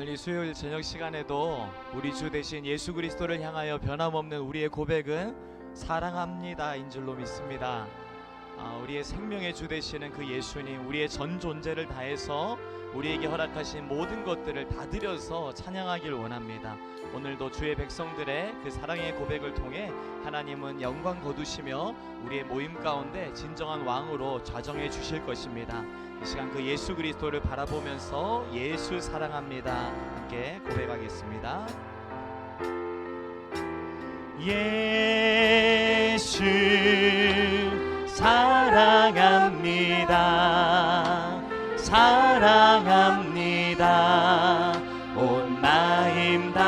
오늘 이 수요일 저녁 시간에도 우리 주 대신 예수 그리스도를 향하여 변함없는 우리의 고백은 사랑합니다인 줄로 믿습니다. 아, 우리의 생명의 주 되시는 그 예수님, 우리의 전 존재를 다해서 우리에게 허락하신 모든 것들을 다 드려서 찬양하길 원합니다. 오늘도 주의 백성들의 그 사랑의 고백을 통해 하나님은 영광 거두시며 우리의 모임 가운데 진정한 왕으로 좌정해 주실 것입니다. 이 시간 그 예수 그리스도를 바라보면서 예수 사랑합니다. 함께 고백하겠습니다. 예수 사랑합니다. 사랑합니다. 온 마음 다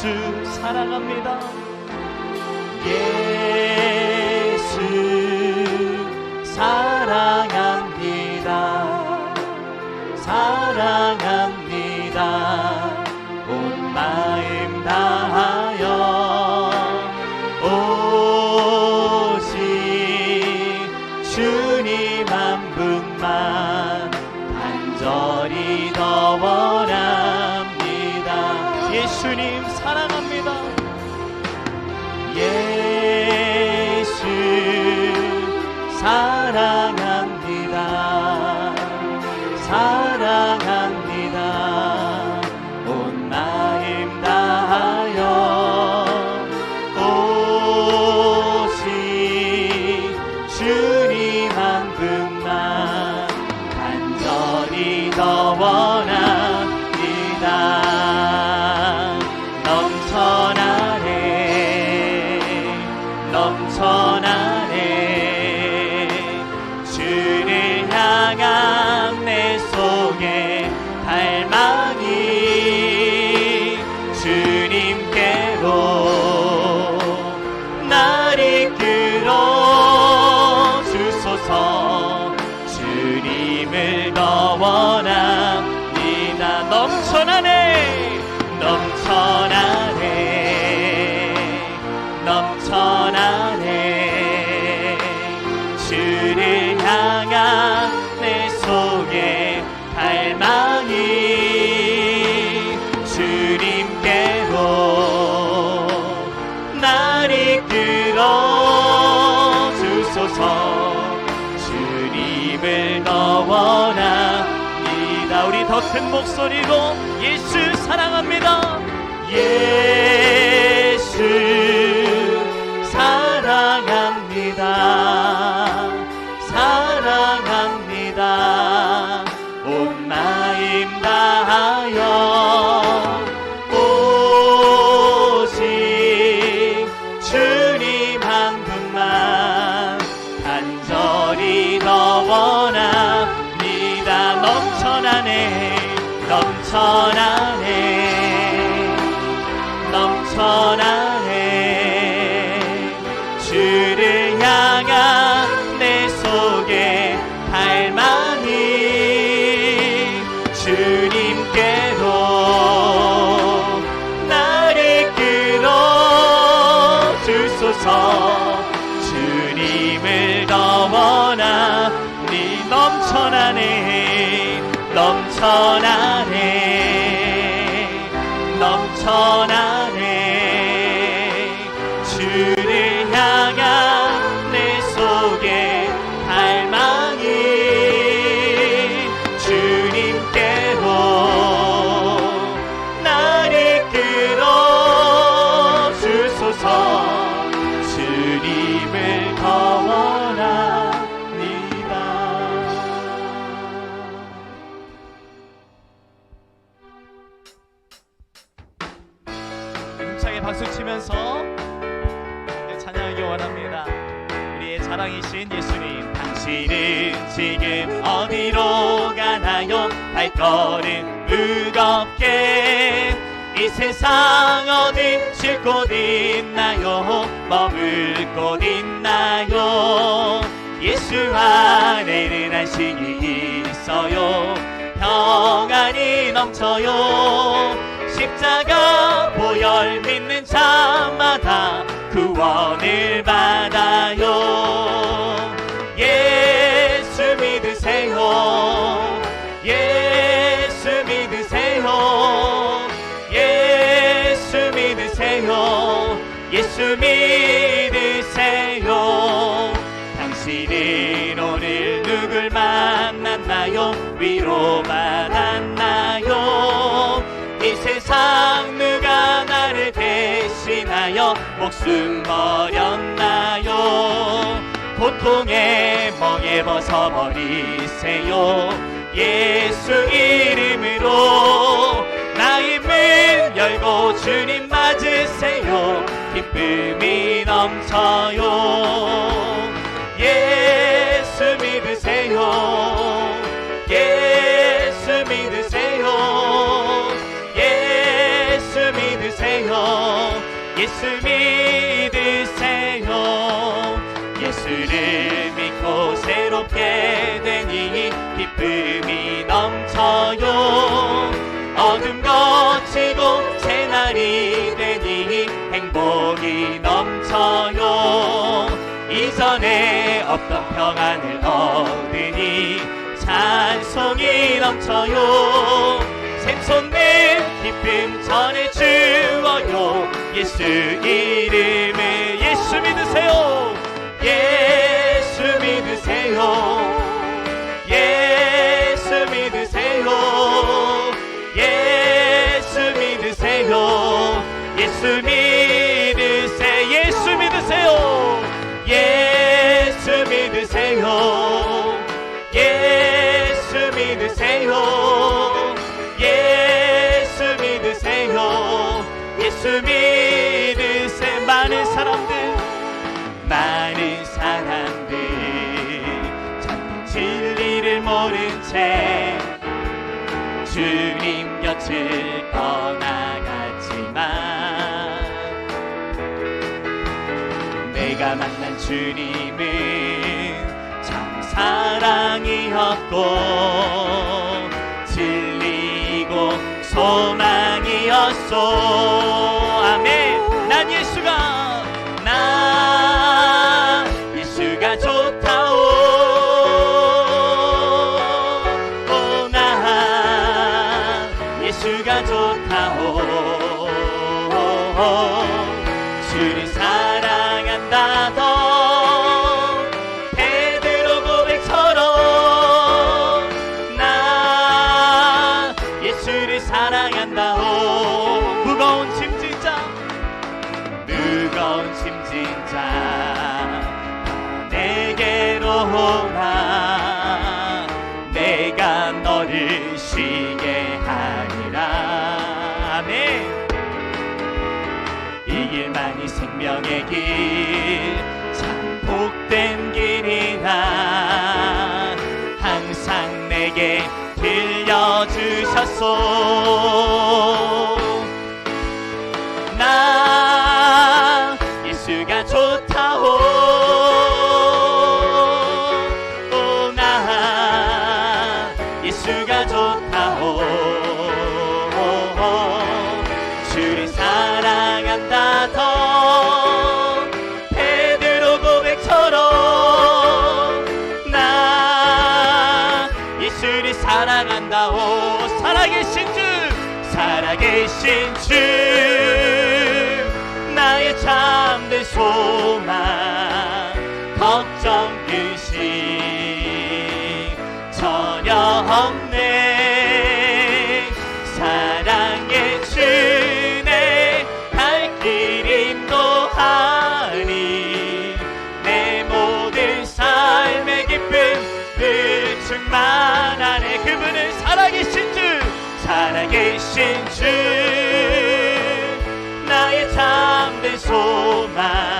예수 사랑합니다. 예수 사랑합니다. 사랑합니다. 온 마음 다하여 오직 주님 한 분만 간절 넘쳐나네. 주를 향한 내 속에 갈망이 주님께로 날 이끌어 주소서. 주님을 더 원합니다. 우리 더 큰 목소리로 예수 사랑합니다. 예 간절히 더 원합니다. 넘쳐나네 넘쳐나네 넘쳐나네. 주를 향한 내 속에 갈망이 주님께로 날 이끌어 주소서 주님을 더 원하니 넘쳐나네 넘쳐나네 넘쳐나 찬양하기 원합니다. 우리의 자랑이신 예수님, 당신은 지금 어디로 가나요? 발걸음 무겁게 이 세상 어디 쉴 곳 있나요? 머물 곳 있나요? 예수 안에는 안식이 있어요. 평안이 넘쳐요. 십자가 보혈 믿는 자마다 구원을 받아요. 예수 믿으세요. 예수 믿으세요. 예수 믿으세요. 예수 믿으세요. 당신은 오늘 누굴 만났나요? 위로받았나요? 이 세상 누가 나를 대신하여 목숨 버렸나요? 고통의 멍에 벗어버리세요. 예수 이름으로 나의 문 열고 주님 맞으세요. 기쁨이 넘쳐요 평안을 얻으니? 찬송이 넘쳐요. 샘솟는 기쁨 전해 주어요. 예수 이름 주님은 참 사랑이었고 진리이고 소망이었소. 아멘. 난 예수가 나 예수가 좋다오. 오 나 예수가 좋다오 쉬게 하리라 아멘 이 길만이 생명의 길, 참 복된 길이라 항상 내게 들려주셨소. 살아계신 주 살아계신 주. 나의 참된 소망. 살아계신 주 나의 참된 소망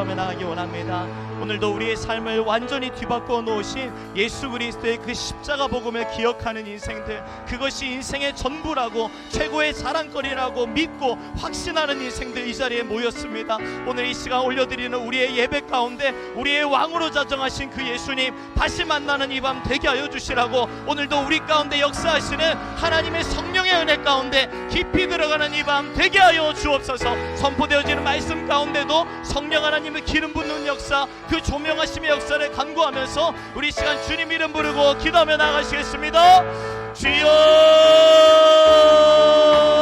기도하며 나가기 원합니다 오늘도 우리의 삶을 완전히 뒤바꿔 놓으신 예수 그리스도의 그 십자가 복음을 기억하는 인생들 그것이 인생의 전부라고 최고의 자랑거리라고 믿고 확신하는 인생들 이 자리에 모였습니다. 오늘 이 시간 올려드리는 우리의 예배 가운데 우리의 왕으로 자정하신 그 예수님 다시 만나는 이 밤 되게 하여 주시라고 오늘도 우리 가운데 역사하시는 하나님의 성령의 은혜 가운데 깊이 들어가는 이 밤 되게 하여 주옵소서. 선포되어지는 말씀 가운데도 성령 하나님의 기름 붓는 역사 그 조명하심의 역사를 간구하면서 우리 이 시간 주님 이름 부르고 기도하며 나가시겠습니다. 주여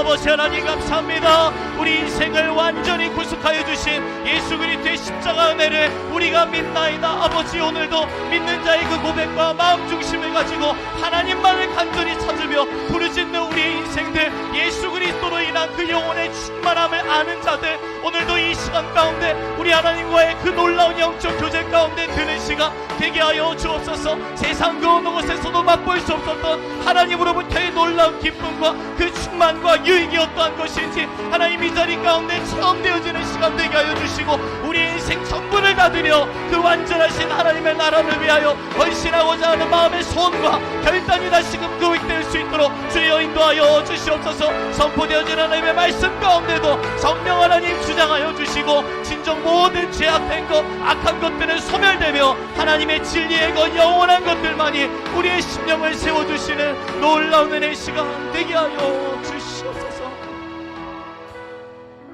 아버지 하나님 감사합니다. 우리 인생을 완전히 구속하여 주신 예수 그리스도의 십자가 은혜를 우리가 믿나이다. 아버지 오늘도 믿는 자의 그 고백과 마음 중심을 가지고 하나님만을 간절히 찾으며 부르짖는 우리의 인생들 예수 그리스도 로 인한 그 영혼의 충만함을 아는 자들 오늘도 이 시간 가운데 우리 하나님과의 그 놀라운 영적 교제 가운데 드는 시간 되게 하여 주옵소서. 세상 그 어느 곳에서도 맛볼 수 없었던 하나님으로부터의 놀라운 기쁨과 그 충만과 유익이 어떠한 것인지 하나님 이 자리 가운데 체험되어지는 시간 되게 하여 주시고 우리 인생 전부를 다 드려 그 완전하신 하나님의 나라를 위하여 헌신하고자 하는 마음의 소원과 결단이 다시금 교육될 수 있도록 주여 인도하여 주시옵소서. 선포되어지는 하나님의 말씀 가운데도 성령 하나님 주장하여 주시고 진정 모든 죄악된 것 악한 것들은 소멸되며 하나님의 진리의 것 영원한 것들만이 우리의 심령을 세워주시는 놀라운 은혜 시간 되게 하여 주시옵소서